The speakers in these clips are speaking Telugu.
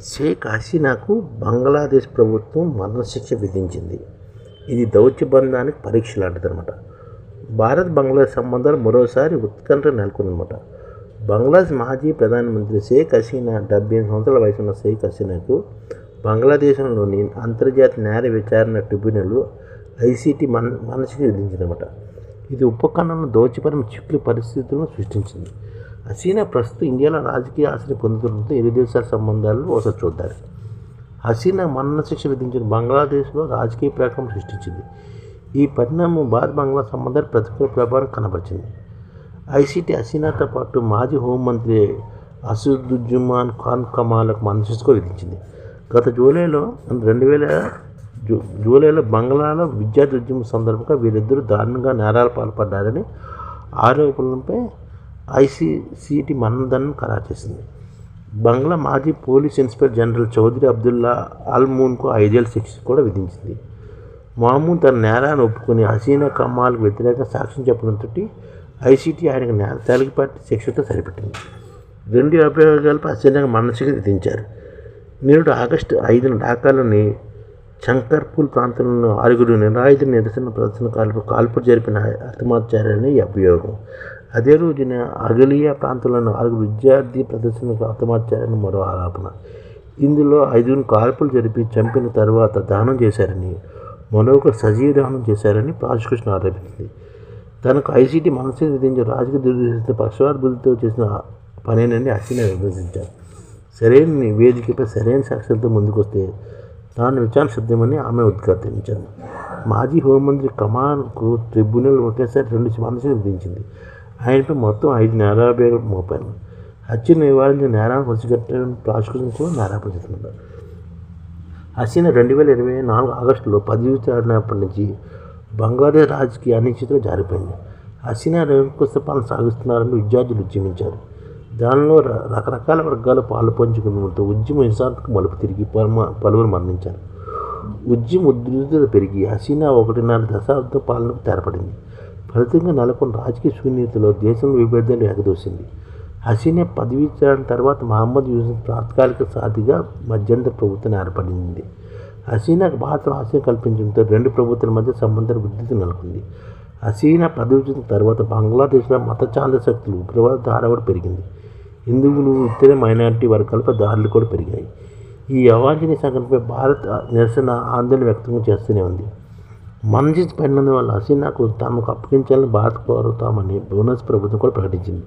షేక్ హసీనాకు బంగ్లాదేశ్ ప్రభుత్వం మరణశిక్ష విధించింది. ఇది దౌత్యబంధానికి పరీక్ష లాంటిదన్నమాట. భారత్ బంగ్లాదేశ్ సంబంధాలు మరోసారి ఉత్కంఠ నెలకొందనమాట బంగ్లాదేశ్ మాజీ ప్రధానమంత్రి షేక్ హసీనా డెబ్బై సంవత్సరాల వయసు ఉన్న షేక్ హసీనాకు బంగ్లాదేశంలోని అంతర్జాతీయ న్యాయ విచారణ ట్రిబ్యునల్ ఐసీటీ మన మరణశిక్ష విధించిందన్నమాట. ఇది ఉపఖండంలో దౌత్యపరమైన చిక్కులు పరిస్థితులను సృష్టించింది. హసీనా ప్రస్తుతం ఇండియాలో రాజకీయ ఆశని పొందుతుండటంతో ఇరు దేశాల సంబంధాలను ఒకసారి చూద్దారు హసీనా మరణశిక్ష విధించిన బంగ్లాదేశ్లో రాజకీయ ప్రకటన సృష్టించింది. ఈ పరిణామం భారత్ బంగ్లా సంబంధాలు ప్రతికూల ప్రభావం కనబరిచింది. ఐసీటీ హసీనాతో పాటు మాజీ హోంమంత్రి అసదుజ్జమాన్ ఖాన్ కమాలకు మరణశిక్ష విధించింది. గత జూలైలో రెండు వేల జూ జూలైలో బంగ్లాలో విద్యార్థి ఉద్యమం సందర్భంగా వీరిద్దరూ దారుణంగా నేరాలు పాల్పడ్డారని ఆరోపణలపై ఐసీసీటీ మరణదండన ఖరారు చేసింది. బంగ్లా మాజీ police inspector general Chowdhury Abdullah అల్మూన్కు ఐదేళ్ళ శిక్ష కూడా విధించింది. మామూన్ తన నేరాన్ని ఒప్పుకుని హసీనా కమ్మాలకు వ్యతిరేకంగా సాక్ష్యం చెప్పడంతో ఐసీటీ ఆయనకు నేర తేలికపాటి శిక్షతో సరిపెట్టింది. రెండు అభియోగాలపై హసీనాకు మరణశిక్ష విధించారు. నేడు ఆగస్టు ఐదున ఢాకాలోని శంకర్పూల్ ప్రాంతంలో ఆరుగురు నిరాయుధ నిరసన ప్రదర్శనకారులకు కాల్పులు జరిపిన హతమార్చారని అభియోగం. అదే రోజున అగలియా ప్రాంతంలోని ఆరుగురు విద్యార్థి ప్రదర్శనకు హతమార్చారని మరో ఆరోపణ ఇందులో ఐదుగురు కాల్పులు జరిపి చంపిన తర్వాత దానం చేశారని మరొకరు సజీవ దానం చేశారని ప్రాసిక్యూషన్ ఆరోపించింది. తనకు ఐసీటీ మనసు విధించే రాజకీయ దుర్దృష్టితో పక్షవాద బుద్ధితో చేసిన పనేనని హసీనా విభజించారు సరైన నివేదికపై సరైన సాక్ష్యాలతో ముందుకొస్తే తాను విచారణ సిద్ధమని ఆమె ఉద్ఘాటించారు మాజీ హోంమంత్రి కమాన్కు ట్రిబ్యునల్ ఒకేసారి రెండు మనసులు విధించింది. ఆయనపై మొత్తం ఐదు నేరాలు మోపాను హత్యను నివారించిన నేరాన్ని పసిగట్టడం ప్రాసిక్యూషన్ కూడా నేరాపణ చేస్తున్నారు హసీనా రెండు వేల ఇరవై నాలుగు ఆగస్టులో పదవి చేరినప్పటి నుంచి బంగ్లాదేశ్ రాజకీయ అనిశ్చితిలో జారిపోయింది. హసీనా రేపు పాలన సాగిస్తున్నారని విద్యార్థులు ఉద్యమించారు. దానిలో రకరకాల వర్గాలు పాలు పంచుకున్నతో ఉద్యమ హింసాత్మక మలుపు తిరిగి పలుమ- పలువురు మరణించారు. ఉద్యమ ఉధృతత పెరిగి హసీనా ఒకటిన్నర దశాబ్దం పాలనకు తెరపడింది. ఫలితంగా నెలకొన్న రాజకీయ శూన్యతలో దేశంలో విభేదాలు ఎగదోసింది. హసీనా పదవీ చేరిన తర్వాత మహమ్మద్ యూసుఫ్ తాత్కాలిక సాధిగా మధ్యంతర ప్రభుత్వం ఏర్పడింది. హసీనాకు భారత ఆశయం కల్పించడంతో రెండు ప్రభుత్వాల మధ్య సంబంధ వృద్ధి నెలకొంది. హసీనా పదవిచ్చిన తర్వాత బంగ్లాదేశ్లో మత చాంద శక్తులు ఉగ్రవాద కూడా పెరిగింది. హిందువులు ఇతర మైనారిటీ వర్గాలపై దాడులు కూడా పెరిగాయి. ఈ అవాంఛనీయ సంఘటనపై భారత్ నిరసన ఆందోళన వ్యక్తం చేస్తూనే ఉంది. మన్జిత్ పడినందు వల్ల హసీనాకు తమకు అప్పగించాలని భారత్ కోరుతామని బోనస్ ప్రభుత్వం కూడా ప్రకటించింది.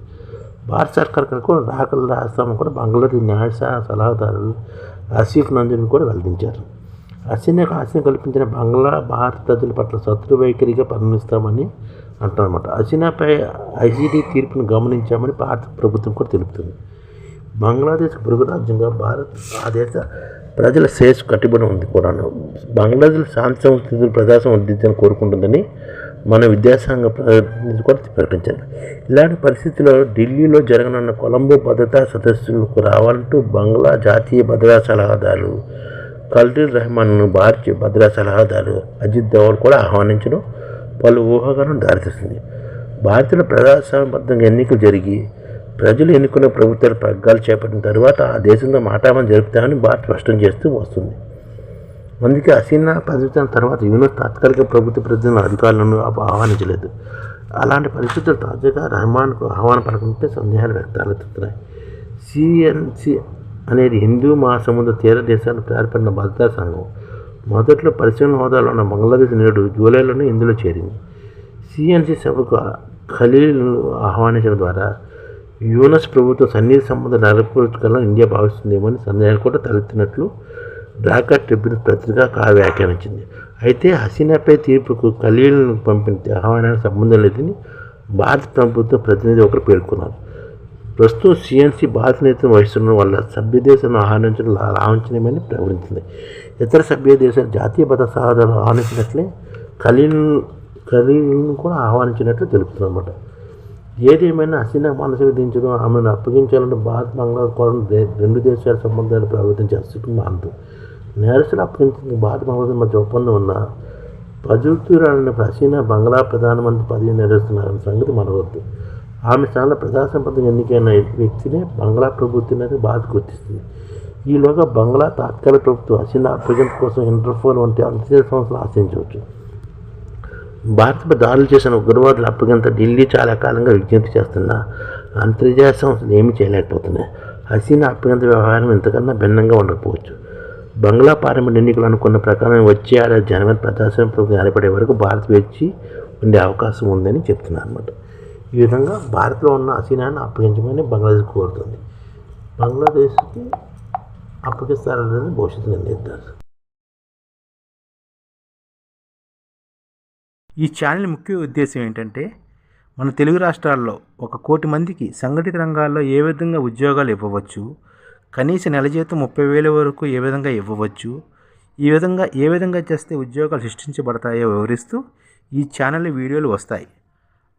భారత సర్కార్ కూడా రాకలు రాస్తామని కూడా బంగ్లాదేశ్ న్యాయ సలహాదారులు ఆసిఫ్ నంజన్ కూడా వెల్లడించారు. హసీనాకు ఆశయం కల్పించిన బంగ్లా భారత ప్రజల పట్ల శత్రు వైఖరిగా పరిగణిస్తామని అంటారన్నమాట. హసీనాపై ఐసీటీ తీర్పును గమనించామని భారత ప్రభుత్వం కూడా తెలుపుతుంది. బంగ్లాదేశ్ పొరుగు రాజ్యంగా భారత్ ఆ దేశ ప్రజల శ్రేష్ కట్టుబడి ఉంది కూడాను. బంగ్లాదేశ్ శాంతి సంస్థలు ప్రజాసం వర్ధించాలని కోరుకుంటుందని మన విద్యాసంఘ ప్రతినిధి కూడా ప్రకటించారు. ఇలాంటి పరిస్థితుల్లో ఢిల్లీలో జరగనున్న కొలంబో భద్రతా సదస్సులకు రావాలంటూ బంగ్లా జాతీయ భద్రతా సలహాదారు ఖల్దీల్ రెహమాన్ను భారతీయ భద్రతా సలహాదారు అజిత్ దోవల్ కూడా ఆహ్వానించడం పలు ఊహాగానం దారితీస్తుంది భారతీయ ప్రజాస్వామ్యబద్ధంగా ఎన్నికలు జరిగి ప్రజలు ఎన్నుకున్న ప్రభుత్వాలు పగ్గాలు చేపట్టిన తర్వాత ఆ దేశంలో మాటామని జరుపుతామని భారత్ స్పష్టం చేస్తూ వస్తుంది. అందుకే హసీనా పదవిన తర్వాత యూనిస్ తాత్కాలిక ప్రభుత్వ ప్రతినిధుల అధికారులను ఆహ్వానించలేదు. అలాంటి పరిస్థితులు తాజాగా రెహమాన్కు ఆహ్వాన పలకంటే సందేహాలు వ్యక్తాలెత్తుతున్నాయి సిఎన్సి అనేది హిందూ మహాసముద్ర తీర దేశాన్ని ఏర్పడిన భద్రతా సంఘం. మొదట్లో పరిశీలన హోదాలో ఉన్న బంగ్లాదేశ్ నేడు జూలైలోనే ఇందులో చేరింది. సిఎన్సి సభకు ఖలీల్ ఆహ్వానించడం ద్వారా యూనస్ ప్రభుత్వం సన్నిధి సంబంధం నెలకొల్చుకోవాలని ఇండియా భావిస్తుందేమో అని సందేహాలు కూడా తలెత్తినట్లు ఢాకా ట్రిబ్యూన్ పత్రిక వ్యాఖ్యానించింది. అయితే హసీనాపై తీర్పుకు ఖలీల్ను పంపిన ఆహ్వానానికి సంబంధం లేదని భారత ప్రభుత్వం ప్రతినిధి ఒకరు పేర్కొన్నారు. ప్రస్తుతం సిఎన్సి భారత నేతృత్వం వహిస్తున్న వల్ల సభ్య దేశాలను ఆహ్వానించడం లా- లాంఛనమని ప్రకటించింది. ఇతర సభ్య దేశాలు జాతీయ భద్రత సహోదరులు ఆహ్వానించినట్లే ఖలీల్ ఖలీల్ను కూడా ఆహ్వానించినట్లు తెలుపుతుందన్నమాట. ఏదేమైనా హసీనా మనసు విధించడం ఆమెను అప్పగించాలంటే భారత్ బంగ్లా కూడా రెండు దేశాల సంబంధాలు ప్రభావితం చేస్తుంది మానదు నేరస్తులు అప్పగించిన భారత బంగ్లాదేశ్ మధ్య ఒప్పందం ఉన్న పజుతూరాలని హసీనా బంగ్లా ప్రధానమంత్రి పదవి నిర్వహిస్తున్నారన్న సంగతి మనవద్దు. ఆమె స్థానంలో ప్రజాసంపద ఎన్నికైన వ్యక్తినే బంగ్లా ప్రభుత్వం బాధ గుర్తిస్తుంది. ఈలోగా బంగ్లా తాత్కాలిక ప్రభుత్వం హసీనా ప్రజెంట్ కోసం ఇంటర్ఫోన్ వంటి అంతర్జాతీయ సంస్థలు ఆశ్రయించవచ్చు భారత్పై దాడులు చేసిన ఉగ్రవాదుల అప్పగింత ఢిల్లీ చాలా కాలంగా విజ్ఞప్తి చేస్తున్నా అంతర్జాతీయ సంస్థలు ఏమీ చేయలేకపోతున్నాయి. హసీనా అప్పగింత వ్యవహారం ఇంతకన్నా భిన్నంగా ఉండకపోవచ్చు. బంగ్లా పార్లమెంట్ ఎన్నికలు అనుకున్న ప్రకారం వచ్చే ఏడాది జనవరి ప్రజాస్వామ్య ప్రభుత్వం ఏర్పడే వరకు భారత్ వేచి ఉండే అవకాశం ఉందని చెప్తున్నారు అనమాట ఈ విధంగా భారత్లో ఉన్న హసీనాను అప్పగించమని బంగ్లాదేశ్ కోరుతుంది. బంగ్లాదేశ్కి అప్పగిస్తారనేది భవిష్యత్తు నిర్ణయిస్తారు ఈ ఛానల్ ముఖ్య ఉద్దేశం ఏంటంటే మన తెలుగు రాష్ట్రాల్లో ఒక కోటి మందికి సంఘటిత రంగాల్లో ఏ విధంగా ఉద్యోగాలు ఇవ్వవచ్చు కనీస నెల జీతం ముప్పై వేల వరకు ఏ విధంగా ఇవ్వవచ్చు ఈ విధంగా ఏ విధంగా చేస్తే ఉద్యోగాలు సృష్టించబడతాయో వివరిస్తూ ఈ ఛానల్ వీడియోలు వస్తాయి.